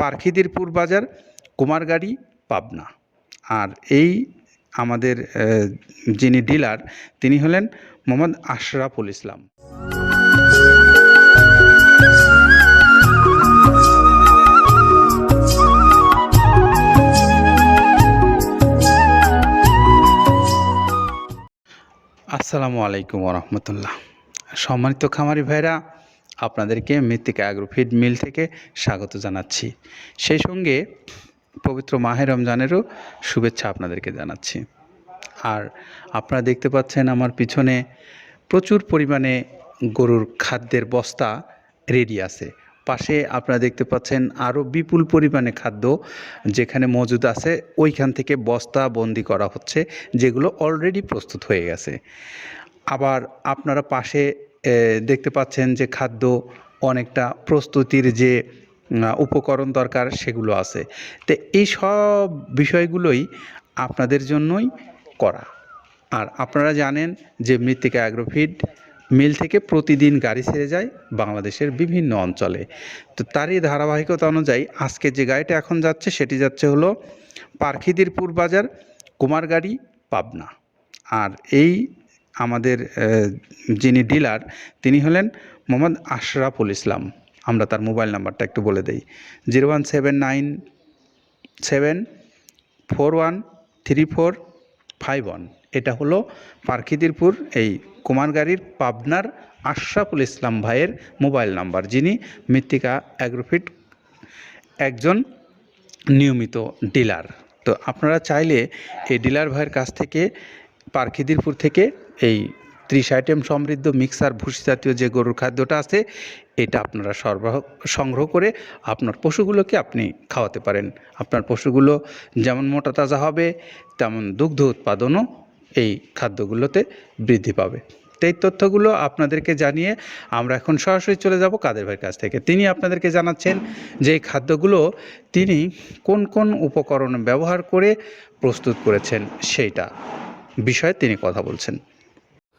পারখিদিরপুর বাজার, কুমারগাড়ি, পাবনা। আর এই আমাদের যিনি ডিলার, তিনি হলেন মোহাম্মদ আশরাফুল ইসলাম। আসসালামু আলাইকুম রহমতুল্লাহ। সম্মানিত খামারি ভাইরা আপনাদেরকে মৃত্তিকা অ্যাগ্রোফিড মিল থেকে স্বাগত জানাচ্ছি। সেই সঙ্গে পবিত্র মাহে রমজানেরও শুভেচ্ছা আপনাদেরকে জানাচ্ছি। আর আপনারা দেখতে পাচ্ছেন আমার পিছনে প্রচুর পরিমাণে গরুর খাদ্যের বস্তা রেডি আছে। পাশে আপনারা দেখতে পাচ্ছেন আরও বিপুল পরিমাণে খাদ্য যেখানে মজুদ আছে, ওইখান থেকে বস্তা বন্দি করা হচ্ছে, যেগুলো অলরেডি প্রস্তুত হয়ে গেছে। আবার আপনারা পাশে দেখতে পাচ্ছেন যে খাদ্য অনেকটা প্রস্তুতির যে উপকরণ দরকার সেগুলো আছে। তো এই সব বিষয়গুলোই আপনাদের জন্যই করা। আর আপনারা জানেন যে মৃত্তিকা অ্যাগ্রোফিড মিল থেকে প্রতিদিন গাড়ি ছেড়ে যায় বাংলাদেশের বিভিন্ন অঞ্চলে। তো তারই ধারাবাহিকতা অনুযায়ী আজকে যে গাড়িটা এখন যাচ্ছে সেটি যাচ্ছে হলো পারখিদিরপুর বাজার, কুমারগাড়ি, পাবনা। আর এই আমাদের যিনি ডিলার, তিনি হলেন মোহাম্মদ আশরাফুল ইসলাম। আমরা তার মোবাইল নাম্বারটা একটু বলে দেই। Zero one seven nine seven four one three four five one. এটা হলো পারখিদিরপুর এই কুমারগাড়ির পাবনার আশরাফুল ইসলাম ভাইয়ের মোবাইল নাম্বার, যিনি মৃত্তিকা অ্যাগ্রোফিট একজন নিয়মিত ডিলার। তো আপনারা চাইলে এই ডিলার ভাইয়ের কাছ থেকে পারখিদিরপুর থেকে এই ত্রিশ আইটেম সমৃদ্ধ মিক্সার ভুসি জাতীয় যে গরুর খাদ্যটা আছে, এটা আপনারা সরবরাহ, সংগ্রহ করে আপনার পশুগুলোকে আপনি খাওয়াতে পারেন। আপনার পশুগুলো যেমন মোটা তাজা হবে, তেমন দুগ্ধ উৎপাদনও এই খাদ্যগুলোতে বৃদ্ধি পাবে। এই তথ্যগুলো আপনাদেরকে জানিয়ে আমরা এখন সরাসরি চলে যাব কাদের ভাইয়ের কাছ থেকে। তিনি আপনাদেরকে জানাচ্ছেন যে এই খাদ্যগুলো তিনি কোন কোন উপকরণ ব্যবহার করে প্রস্তুত করেছেন, সেইটা বিষয়ে তিনি কথা বলছেন।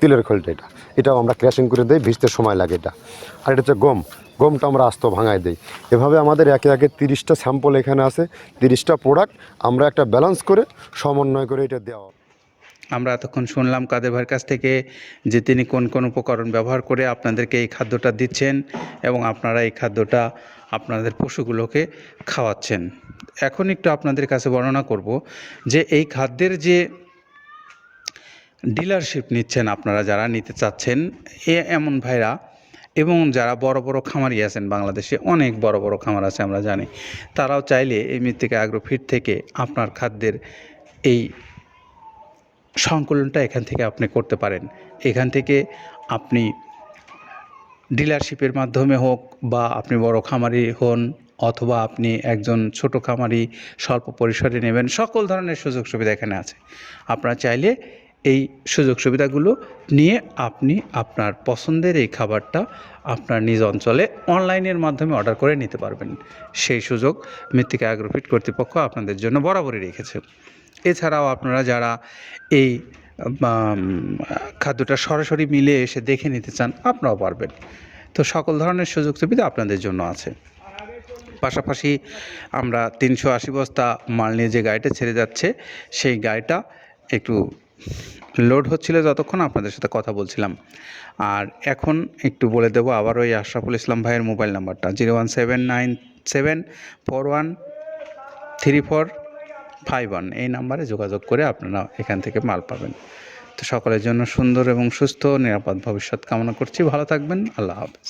তিলের খোলটা এটা। এটাও আমরা ক্র্যাশিং করে দিই, ভিজতে সময় লাগে এটা। আর এটা হচ্ছে গম। গমটা আমরা আস্ত ভাঙায় দিই। এভাবে আমাদের একে একে তিরিশটা স্যাম্পল এখানে আছে, তিরিশটা প্রোডাক্ট আমরা একটা ব্যালেন্স করে, সমন্বয় করে এটা দেওয়া। আমরা এতক্ষণ শুনলাম কাদের ভাইয়ের কাছ থেকে যে তিনি কোন কোন উপকরণ ব্যবহার করে আপনাদেরকে এই খাদ্যটা দিচ্ছেন এবং আপনারা এই খাদ্যটা আপনাদের পশুগুলোকে খাওয়াচ্ছেন। এখন একটু আপনাদের কাছে বর্ণনা করব যে এই খাদ্যের যে ডিলারশিপ নিচ্ছেন আপনারা যারা নিতে চাচ্ছেন। এ এমন ভাইরা এবং যারা বড় বড় খামারি আছেন বাংলাদেশে, অনেক বড় বড় খামার আছে আমরা জানি। তারাও চাইলে এই মৃত্তিকা অ্যাগ্রোফিট থেকে আপনার খাদ্যের এই সংকলনটা এখান থেকে আপনি করতে পারেন। এখান থেকে আপনি ডিলারশিপের মাধ্যমে হোক বা আপনি বড় খামারি হন অথবা আপনি একজন ছোট খামারি, স্বল্প পরিসরে নেবেন, সকল ধরনের সুযোগ সুবিধা এখানে আছে। আপনারা চাইলে এই সুযোগ সুবিধাগুলো নিয়ে আপনি আপনার পছন্দের এই খাবারটা আপনার নিজ অঞ্চলে অনলাইনের মাধ্যমে অর্ডার করে নিতে পারবেন। সেই সুযোগ মৃত্তিকা অ্যাগ্রোফিট কর্তৃপক্ষ আপনাদের জন্য বরাবরই রেখেছে। এছাড়াও আপনারা যারা এই খাদ্যটা সরাসরি মিলে এসে দেখে নিতে চান, আপনারাও পারবেন। তো সকল ধরনের সুযোগ সুবিধা আপনাদের জন্য আছে। পাশাপাশি আমরা তিনশো আশি বস্তা মাল নিয়ে যে গাড়িটা ছেড়ে যাচ্ছে, সেই গাড়িটা একটু লোড হচ্ছিল যতক্ষণ আপনাদের সাথে কথা বলছিলাম। আর এখন একটু বলে দেবো আবার ওই আশরাফুল ইসলাম ভাইয়ের মোবাইল নাম্বারটা। Zero one seven nine seven four one three four five one. এই নাম্বারে যোগাযোগ করে আপনারা এখান থেকে মাল পাবেন। তো সকলের জন্য সুন্দর এবং সুস্থ, নিরাপদ ভবিষ্যৎ কামনা করছি। ভালো থাকবেন। আল্লাহ হাফেজ।